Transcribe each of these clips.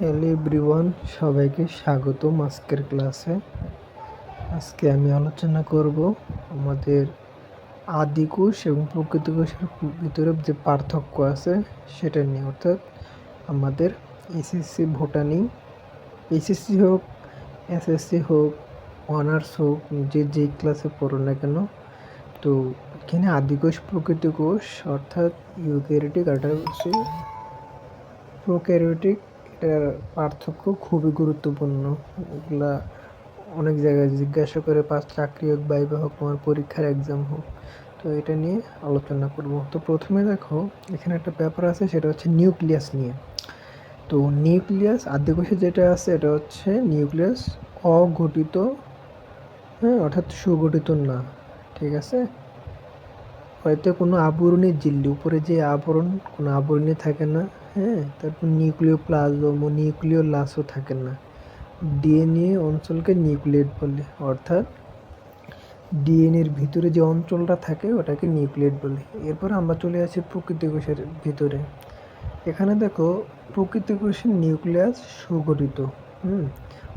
Hello everyone সবাইকে স্বাগত আজকের ক্লাসে। আজকে আমি আলোচনা করব আমাদের আদিকোষ এবং প্রকৃত কোষের ভিতরে যে পার্থক্য আছে সেটা নিয়ে, অর্থাৎ আমাদের এসএসসি ভোটানি এসএসসি হোক এসএসসি হোক, অনার্স হোক, যে যেই ক্লাসে পড়ো না কেন, তো এখানে আদিকোষ প্রকৃত কোষ, অর্থাৎ ইউক্যারিওটিক আর প্রোক্যারিওটিক এটার পার্থক্য খুবই গুরুত্বপূর্ণ। এগুলা অনেক জায়গায় জিজ্ঞাসা করে পাস চাকরি হোক বাইবা হোক, তোমার পরীক্ষার এক্সাম হোক। তো এটা নিয়ে আলোচনা করব। তো প্রথমে দেখো, এখানে একটা ব্যাপার আছে, সেটা হচ্ছে নিউক্লিয়াস নিয়ে। তো নিউক্লিয়াস আদ্যকোষে যেটা আছে, এটা হচ্ছে নিউক্লিয়াস অগঠিত হ্যাঁ অর্থাৎ সুগঠিত না, ঠিক আছে? হয়তো কোনো আবরণী জিল্লি উপরে যে আবরণ, কোনো আবরণী থাকে না হ্যাঁ তারপর নিউক্লিয় প্লাজম ও নিউক্লিয় লাসও থাকে না। ডিএনএ অঞ্চলকে নিউক্লিয়েট বলে, অর্থাৎ ডিএনএর ভিতরে যে অঞ্চলটা থাকে, ওটাকে নিউক্লিয়েট বলে। এরপর আমরা চলে আসি প্রকৃতি কোষের ভিতরে। এখানে দেখো, প্রকৃতি কোষের নিউক্লিয়াস সুগঠিত, হুম,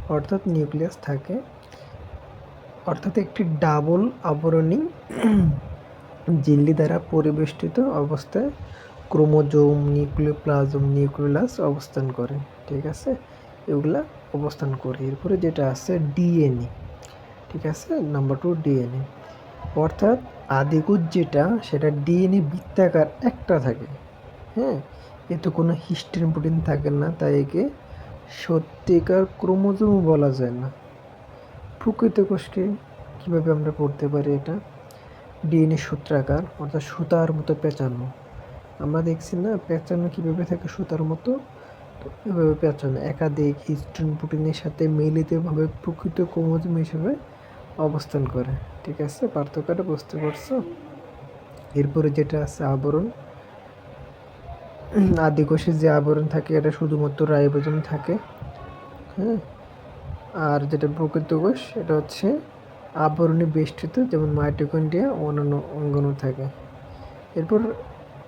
অর্থাৎ নিউক্লিয়াস থাকে। অর্থাৎ একটি ডাবল আবরণী জিল্লি দ্বারা পরিবেষ্টিত অবস্থায় ক্রোমোজোম, নিউক্লিওপ্লাজম নিউক্লিয়াস অবস্থান করে, ঠিক আছে? এগুলা অবস্থান করে। এরপরে যেটা আছে, ডিএনএ, ঠিক আছে? Number two DNA. অর্থাৎ আদিকুজ যেটা, সেটা ডিএনএ বৃত্তাকার একটা থাকে হ্যাঁ? এতে কোনো হিস্টিন প্রোটিন থাকে না, তাই একে সত্যিকার ক্রোমোজোম বলা যায় না। প্রকৃত কোষকে কীভাবে আমরা পড়তে পারি এটা? ডিএনএ সূত্রাকার, অর্থাৎ সুতার মতো পেঁচানো। আমরা দেখছি না পেঁচানো কীভাবে থাকে সুতার মতো। এভাবে পেঁচানো একাধিক হিস্টোন প্রোটিনের সাথে মিলিতভাবে প্রকৃত ক্রোমোজোম হিসেবে অবস্থান করে। ঠিক আছে? পার্থক্যটা বুঝতে পারছ? এরপরে যেটা আছে আবরণ। আদি আদিকোষের যে আবরণ থাকে, এটা শুধুমাত্র রাইবোজোম থাকে। হ্যাঁ? আর যেটা প্রকৃত কোষ, এটা হচ্ছে আবরণী বেষ্টিত, যেমন মাইটোকন্ড্রিয়া অন্যান্য অঙ্গনও থাকে। এরপর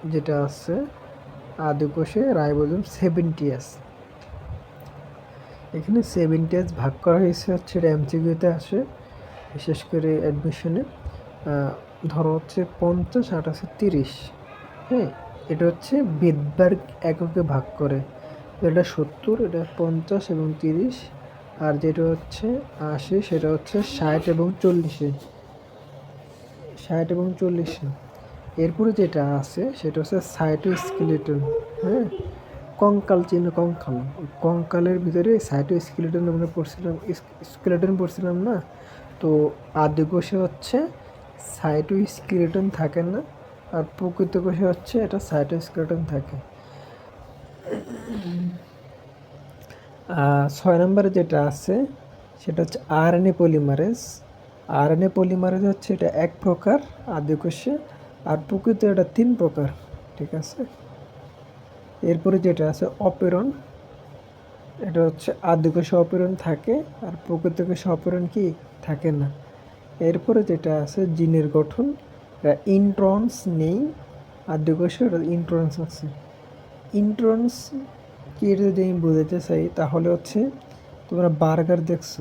যেটা আছে আদিকোষে রাইবোজোম সেভেন্টিয়াস এখানে সেভেন্টিয়াস ভাগ করা হয়েছে হচ্ছে এমসিকিউতে আসে, বিশেষ করে অ্যাডমিশনে ধরো হচ্ছে পঞ্চাশ আট আছে তিরিশ। হ্যাঁ এটা হচ্ছে বেদবার এককে ভাগ করে। এটা সত্তর, এটা পঞ্চাশ এবং তিরিশ। আর যেটা হচ্ছে আশি, সেটা হচ্ছে ষাট এবং চল্লিশে। ষাট এবং চল্লিশে। এরপরে যেটা আছে, সেটা হচ্ছে সাইটোস্কেলেটন হ্যাঁ? কঙ্কাল চিহ্ন, কঙ্কাল। কঙ্কালের ভিতরে সাইটোস্কেলেটন আমরা পড়ছিলাম স্কেলেটন পড়ছিলাম না? তো আদি কোষে হচ্ছে সাইটোস্কেলেটন থাকে না, আর প্রকৃত কোষে হচ্ছে এটা সাইটোস্কেলেটন থাকে। ছয় নম্বরে যেটা আছে, সেটা হচ্ছে আর আরএনএ পলিমারেজ আর আরএনএ পলিমারেজ হচ্ছে এটা এক প্রকার আদিকোষে আর প্রকৃত এটা তিন প্রকার, ঠিক আছে? এরপরে যেটা আছে অপেরণ, এটা হচ্ছে আদিকোষে অপেরণ থাকে আর প্রকৃত কোষে অপেরণ কি? থাকে না। এরপরে যেটা আছে জিনের গঠন, এটা ইন্ট্রন্স নেই আদিকোষে ইন্ট্রন্স আছে। ইন্ট্রন্স কি যদি আমি বোঝাতে চাই, তাহলে হচ্ছে তোমরা বার্গার দেখছ।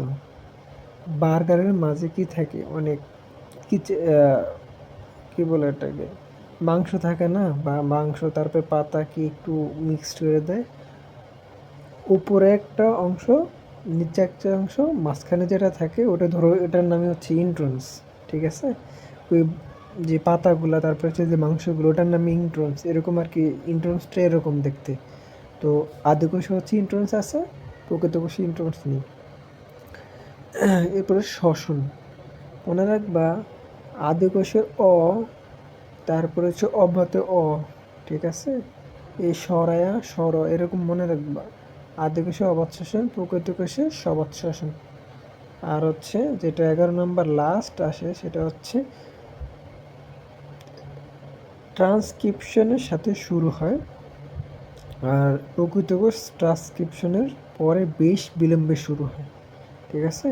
বার্গারের মাঝে কি থাকে? অনেক কি কী বলে এটাকে? মাংস থাকে না? বা মাংস, তারপরে পাতা কি একটু মিক্সড করে দেয়। উপরে একটা অংশ, নিচে একটা অংশ, মাঝখানে যেটা থাকে, ওটা ধরো এটার নামে হচ্ছে ইন্ট্রন্স ঠিক আছে? ওই যে পাতাগুলো, তারপরে হচ্ছে যে মাংসগুলো, ওটার নামে ইন্ট্রন্স এরকম আর কি ইন্ট্রন্সটা এরকম দেখতে। তো আদিকোষে হচ্ছে ইন্ট্রন্স আছে, প্রকৃত কোষে ইন্ট্রন্স নেই। এরপরে শ্বসন। মনে রাখবা আদিকোষের অ, তারপরে হচ্ছে অব্যত অ, ঠিক আছে? এই সরায়া সর, এরকম মনে রাখবা। আদিকোষে অবাধ শাসন প্রকৃত কোষে শাসন আর হচ্ছে যেটা এগারো নম্বর লাস্ট আসে, সেটা হচ্ছে ট্রান্সক্রিপশনের সাথে শুরু হয়। আর প্রকৃত কোষ ট্রান্সক্রিপশনের পরে বেশ বিলম্বে শুরু হয়, ঠিক আছে?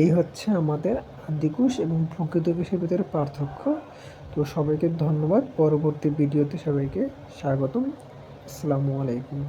এই হচ্ছে আমাদের আদিকোষ এবং প্রকৃত কোষের ভিতরে পার্থক্য। তো সবাইকে ধন্যবাদ। পরবর্তী ভিডিওতে সবাইকে স্বাগতম। আসসালামু আলাইকুম।